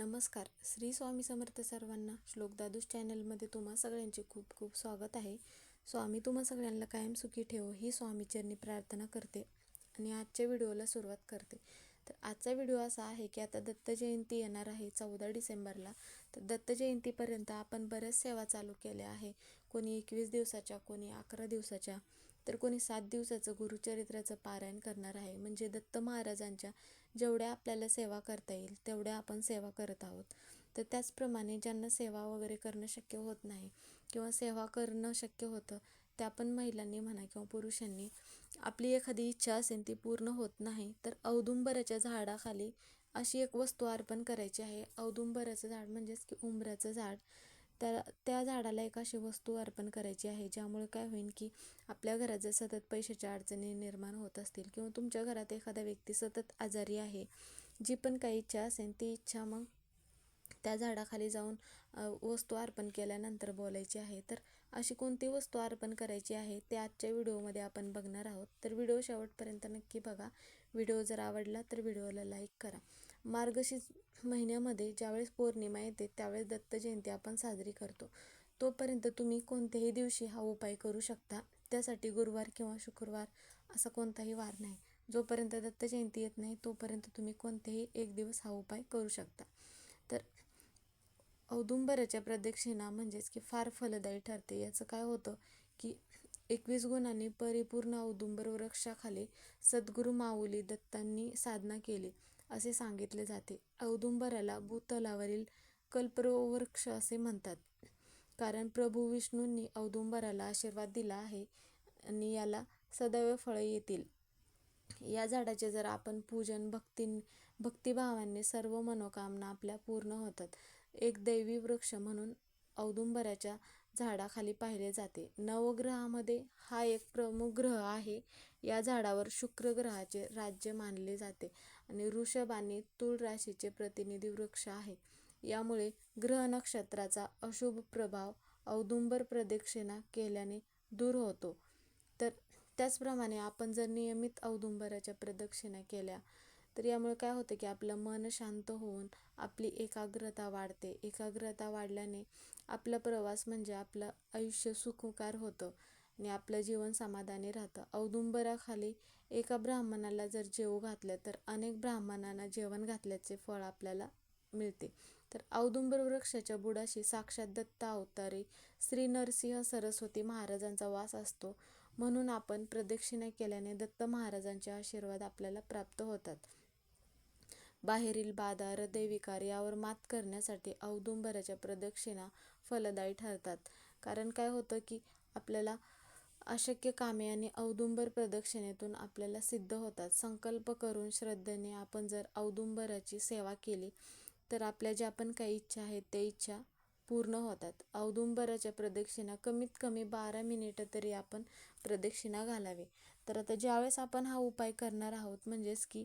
नमस्कार. श्री स्वामी समर्थ सर्वांना श्लोक दादूस चॅनलमध्ये तुम्हा सगळ्यांचे खूप खूप स्वागत आहे. स्वामी तुम्हा सगळ्यांना कायम सुखी ठेवो ही स्वामीचरणी प्रार्थना करते आणि आजच्या व्हिडिओला सुरुवात करते. तर आजचा व्हिडिओ असा आहे की आता दत्त जयंती येणार आहे चौदा डिसेंबरला. तर दत्त जयंतीपर्यंत आपण बऱ्याच सेवा चालू केल्या आहे. कोणी एकवीस दिवसाच्या कोणी अकरा दिवसाच्या. तर कोणी सात दिवसाचं गुरुचरित्राचं पारायण करणार आहे. म्हणजे दत्त महाराजांच्या जेवढ्या आपल्याला सेवा करता येईल तेवढ्या आपण सेवा करत आहोत. तर त्याचप्रमाणे ज्यांना सेवा वगैरे करणं शक्य होत नाही किंवा सेवा करणं शक्य होतं त्या पण महिलांनी म्हणा किंवा पुरुषांनी आपली एखादी इच्छा असेल ती पूर्ण होत नाही तर औदुंबराच्या झाडाखाली अशी एक वस्तू अर्पण करायची आहे. औदुंबराचं झाड म्हणजेच की उंबराचं झाड. त्या त्या झाडाला एक अशी वस्तू अर्पण करायची आहे ज्यामुळे काय होईल की आपल्या घरात जर सतत पैशाच्या अडचणी निर्माण होत असतील किंवा तुमच्या घरात एखादा व्यक्ती सतत आजारी आहे जी पण काही इच्छा असेल ती इच्छा मग त्या झाडाखाली जाऊन वस्तू अर्पण केल्यानंतर बोलायची आहे. तर अशी कोणती वस्तू अर्पण करायची आहे ते आजच्या व्हिडिओमध्ये आपण बघणार आहोत. तर व्हिडिओ शेवटपर्यंत नक्की बघा. व्हिडिओ जर आवडला तर व्हिडिओला लाईक करा. मार्गशीर्ष महिन्यामध्ये ज्यावेळेस पौर्णिमा येते त्यावेळेस दत्त जयंती आपण साजरी करतो. तोपर्यंत तुम्ही कोणत्याही दिवशी हा उपाय करू शकता. त्यासाठी गुरुवार किंवा शुक्रवार असा कोणताही वार नाही. जोपर्यंत दत्त जयंती येत नाही तोपर्यंत तुम्ही कोणतेही एक दिवस हा उपाय करू शकता. तर औदुंबराच्या प्रदक्षिणा म्हणजेच की फार फलदायी ठरते. याचं काय होतं की एकवीस गुणांनी परिपूर्ण औदुंबर वृक्षाखाली सद्गुरू माऊली दत्तांनी साधना केली. असे सांगितले जाते. औदुंबराला भूतलावरील कल्पवृक्ष असे म्हणतात. कारण प्रभू विष्णूंनी औदुंबराला आशीर्वाद दिला आहे आणि याला सदैव फळे येतील. या झाडाचे जर आपण पूजन भक्ती भक्तिभावाने सर्व मनोकामना आपल्या पूर्ण होतात. एक दैवी वृक्ष म्हणून औदुंबराच्या झाडाखाली पाहिले जाते. नवग्रहामध्ये हा एक प्रमुख ग्रह आहे. या झाडावर शुक्र ग्रहाचे राज्य मानले जाते. आणि वृषभ आणि तुळ राशीचे प्रतिनिधी वृक्ष आहे. यामुळे ग्रह नक्षत्राचा अशुभ प्रभाव औदुंबर प्रदक्षिणा केल्याने दूर होतो. तर त्याचप्रमाणे आपण जर नियमित औदुंबराच्या प्रदक्षिणा केल्या तर यामुळे काय होतं की आपलं मन शांत होऊन आपली एकाग्रता वाढते. एकाग्रता वाढल्याने आपला प्रवास म्हणजे आपलं आयुष्य सुखकार होतं. आणि आपलं जीवन समाधानी राहतं. औदुंबराखाली एका ब्राह्मणाला जर जेवू घातलं तर अनेक ब्राह्मणांना जेवण घातल्याचे फळ आपल्याला मिळते. तर औदुंबर वृक्षाच्या बुडाशी साक्षात दत्त अवतारी श्री नरसिंह सरस्वती महाराजांचा वास असतो. म्हणून आपण प्रदक्षिणा केल्याने दत्त महाराजांचे आशीर्वाद आपल्याला प्राप्त होतात. बाहेरील बाधा हृदयविकार यावर मात करण्यासाठी औदुंबराच्या प्रदक्षिणा फलदायी ठरतात. कारण काय होतं की आपल्याला अशक्य कामे आणि औदुंबर प्रदक्षिणेतून आपल्याला सिद्ध होतात. संकल्प करून श्रद्धेने आपण जर औदुंबराची सेवा केली तर आपल्या ज्या पण काही इच्छा आहेत त्या इच्छा पूर्ण होतात. औदुंबराच्या प्रदक्षिणा कमीत कमी बारा मिनिटं तरी आपण प्रदक्षिणा घालावी. तर आता ज्यावेळेस आपण हा उपाय करणार आहोत म्हणजेच की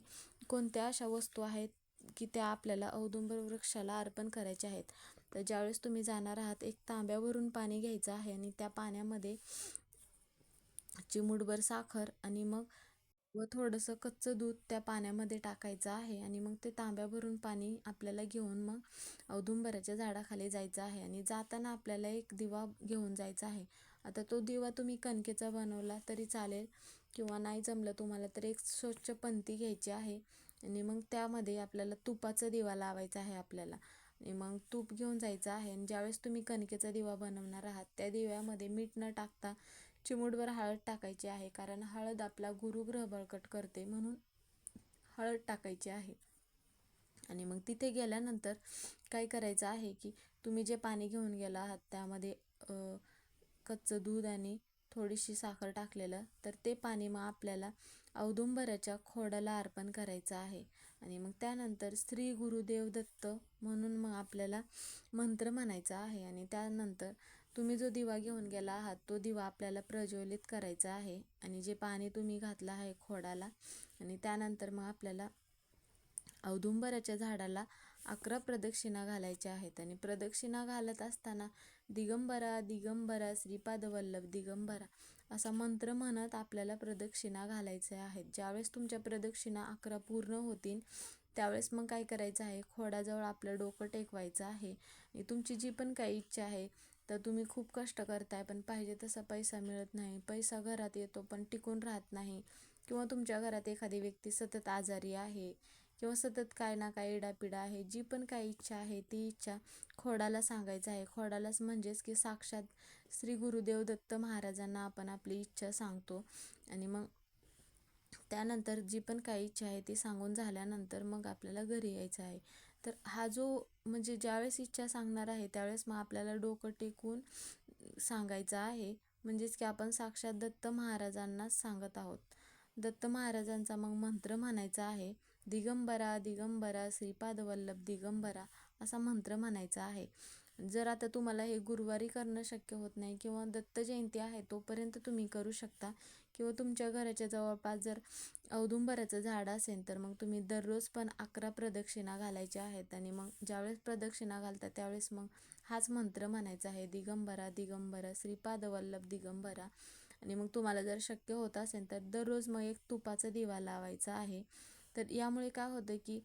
कोणत्या अशा वस्तू आहेत की त्या आपल्याला औदुंबर वृक्षाला अर्पण करायच्या आहेत तर ज्यावेळेस तुम्ही जाणार आहात एक तांब्यावरून पाणी घ्यायचं आहे आणि त्या पाण्यामध्ये चिमूटभर साखर आणि मग व थोडंसं कच्चं दूध त्या पाण्यामध्ये टाकायचं आहे आणि मग ते तांब्या भरून पाणी आपल्याला घेऊन मग औदुंबराच्या झाडाखाली जायचं आहे आणि जाताना आपल्याला एक दिवा घेऊन जायचा आहे. आता तो दिवा तुम्ही कणकेचा बनवला तरी चालेल किंवा नाही जमलं तुम्हाला तर एक स्वच्छ पंती घ्यायची आहे आणि मग त्यामध्ये आपल्याला तुपाचा दिवा लावायचा आहे आपल्याला. आणि मग तूप घेऊन जायचं आहे. आणि ज्यावेळेस तुम्ही कणकेचा दिवा बनवणार आहात त्या दिव्यामध्ये मीठ न टाकता चिमूटभर हळद टाकायची आहे. कारण हळद आपला गुरुग्रह बळकट करते म्हणून हळद टाकायची आहे. आणि मग तिथे गेल्यानंतर काय करायचं आहे की तुम्ही जे पाणी घेऊन गेला आहात त्यामध्ये कच्चं दूध आणि थोडीशी साखर टाकलेलं तर ते पाणी मग आपल्याला औदुंबराच्या खोडाला अर्पण करायचं आहे. आणि मग त्यानंतर श्री गुरुदेव दत्त म्हणून मग आपल्याला मंत्र म्हणायचा आहे. आणि त्यानंतर तुम्ही जो दिवा घेऊन गेला आहात तो दिवा आपल्याला प्रज्वलित करायचा आहे. आणि जे पाणी तुम्ही घातलं आहे खोडाला आणि त्यानंतर मग आपल्याला औदुंबराच्या झाडाला अकरा प्रदक्षिणा घालायच्या आहेत. आणि प्रदक्षिणा घालत असताना दिगंबरा दिगंबरा श्रीपाद वल्लभ दिगंबरा असा मंत्र म्हणत आपल्याला प्रदक्षिणा घालायच्या आहेत. ज्यावेळेस तुमच्या प्रदक्षिणा अकरा पूर्ण होतील त्यावेळेस मग काय करायचं आहे? खोडाजवळ आपलं डोकं टेकवायचं आहे. तुमची जी पण काही इच्छा आहे तर तुम्ही खूप कष्ट करताय पण पाहिजे तसा पैसा मिळत नाही. पैसा घरात येतो पण टिकून राहत नाही. किंवा तुमच्या घरात एखादी व्यक्ती सतत आजारी आहे किंवा सतत काय ना काय इडापिडा आहे जी पण काही इच्छा आहे ती इच्छा खोडाला सांगायचं आहे. खोडालाच म्हणजेच की साक्षात श्री गुरुदेव दत्त महाराजांना आपण आपली इच्छा सांगतो. आणि मग त्यानंतर जी पण काही इच्छा आहे ती सांगून झाल्यानंतर मग आपल्याला घरी यायचं आहे. तर हा जो म्हणजे ज्यावेळेस इच्छा सांगणार आहे त्यावेळेस मग आपल्याला डोकं टेकून सांगायचं आहे. म्हणजेच की आपण साक्षात दत्त महाराजांनाच सांगत आहोत. दत्त महाराजांचा मग मंत्र म्हणायचा आहे दिगंबरा दिगंबरा श्रीपादवल्लभ दिगंबरा असा मंत्र म्हणायचा आहे. जर आता तुम्हाला हे गुरुवारी करणं शक्य होत नाही किंवा दत्त जयंती आहे तोपर्यंत तुम्ही करू शकता. किंवा तुमच्या घराच्या जवळपास जर औदुंबराचं झाड असेल तर मग तुम्ही दररोज पण अकरा प्रदक्षिणा घालायच्या आहेत आणि मग ज्यावेळेस प्रदक्षिणा घालता त्यावेळेस मग हाच मंत्र म्हणायचा आहे. दिगंबरा दिगंबरा श्रीपादवल्लभ दिगंबरा. आणि मग तुम्हाला जर शक्य होत असेल तर दररोज मग एक तुपाचा दिवा लावायचा आहे. तर यामुळे काय होतं की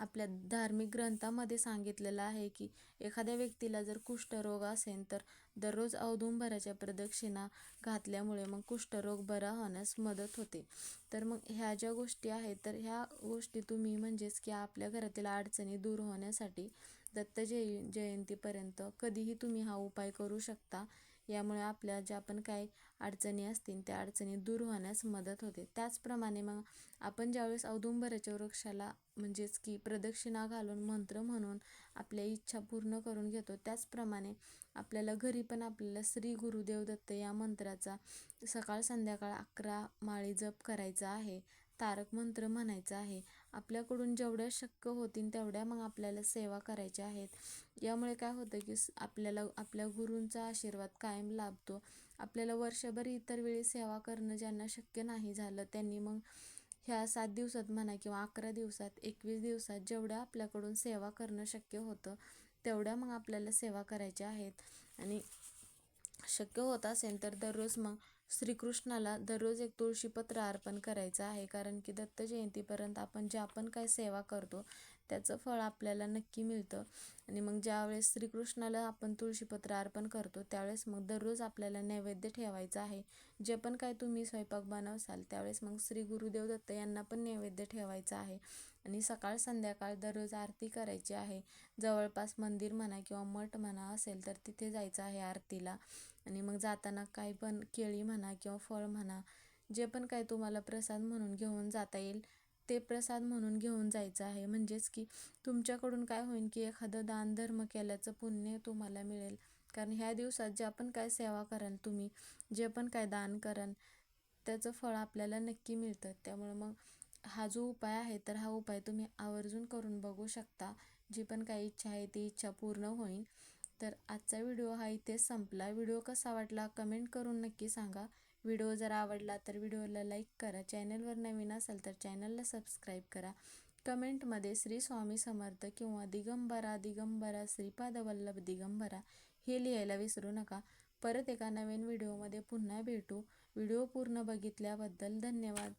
आपल्या धार्मिक ग्रंथामध्ये सांगितलेलं आहे की एखाद्या व्यक्तीला जर कुष्ठरोग असेल तर दररोज औदुंबराच्या प्रदक्षिणा घातल्यामुळे मग कुष्ठरोग बरा होण्यास मदत होते. तर मग ह्या ज्या गोष्टी आहेत तर ह्या गोष्टी तुम्ही म्हणजेच की आपल्या घरातील अडचणी दूर होण्यासाठी दत्त जय जयंतीपर्यंत कधीही तुम्ही हा उपाय करू शकता. यामुळे आपल्या ज्या पण काही अडचणी असतील त्या अडचणी दूर होण्यास मदत होते. त्याचप्रमाणे मग आपण ज्यावेळेस औदुंबराच्या वृक्षाला म्हणजेच की प्रदक्षिणा घालून मंत्र म्हणून आपल्या इच्छा पूर्ण करून घेतो त्याचप्रमाणे आपल्याला घरी पण आपल्याला श्री गुरुदेव दत्त या मंत्राचा सकाळ संध्याकाळ अकरा माळी जप करायचा आहे तारक मंत्र म्हणायचा आहे आपल्याकडून जेवढ्या शक्य होतील तेवढ्या मग आपल्याला सेवा करायच्या आहेत. यामुळे काय होतं की आपल्याला आपल्या गुरूंचा आशीर्वाद कायम लाभतो. आपल्याला वर्षभर इतर वेळी सेवा करणं ज्यांना शक्य नाही झालं त्यांनी मग ह्या सात दिवसात म्हणा किंवा अकरा दिवसात एकवीस दिवसात जेवढ्या आपल्याकडून सेवा करणं शक्य होतं तेवढ्या मग आपल्याला सेवा करायच्या आहेत. आणि शक्य होत असेल तर दररोज मग श्रीकृष्णाला दररोज एक तुळशीपत्र अर्पण करायचं आहे. कारण की दत्त जयंतीपर्यंत आपण जे आपण काय सेवा करतो त्याचं फळ आपल्याला नक्की मिळतं. आणि मग ज्यावेळेस श्रीकृष्णाला आपण तुळशीपत्र अर्पण करतो त्यावेळेस मग दररोज आपल्याला नैवेद्य ठेवायचं आहे. जे पण काय तुम्ही स्वयंपाक बनवसाल त्यावेळेस मग श्री गुरुदेव दत्त यांना पण नैवेद्य ठेवायचं आहे. आणि सकाळ संध्याकाळ दररोज आरती करायची आहे. जवळपास मंदिर म्हणा किंवा मठ म्हणा असेल तर तिथे जायचं आहे आरतीला. आणि मग जाताना काही पण केळी म्हणा किंवा फळ म्हणा जे पण काय तुम्हाला प्रसाद म्हणून घेऊन जाता येईल ते प्रसाद म्हणून घेऊन जायचं आहे. म्हणजेच की तुमच्याकडून काय होईल की एखादं दान धर्म केल्याचं पुण्य तुम्हाला मिळेल. कारण ह्या दिवसात ज्या पण काय सेवा कराल तुम्ही जे पण काय दान कराल त्याचं फळ आपल्याला नक्की मिळतं. त्यामुळं मग हा जो उपाय आहे तर हा उपाय तुम्ही आवर्जून करून बघू शकता. जी पण काही इच्छा आहे ती इच्छा पूर्ण होईल तर आजचा व्हिडिओ हा इथेच संपला. व्हिडिओ कसा वाटला कमेंट करून नक्की सांगा. व्हिडिओ जर आवडला तर व्हिडिओला लाईक करा. चॅनलवर नवीन असाल तर चॅनलला सबस्क्राईब करा. कमेंटमध्ये श्री स्वामी समर्थ किंवा दिगंबरा दिगंबरा श्रीपाद वल्लभ दिगंबरा हे लिहायला विसरू नका. परत एका नवीन व्हिडिओमध्ये पुन्हा भेटू. व्हिडिओ पूर्ण बघितल्याबद्दल धन्यवाद.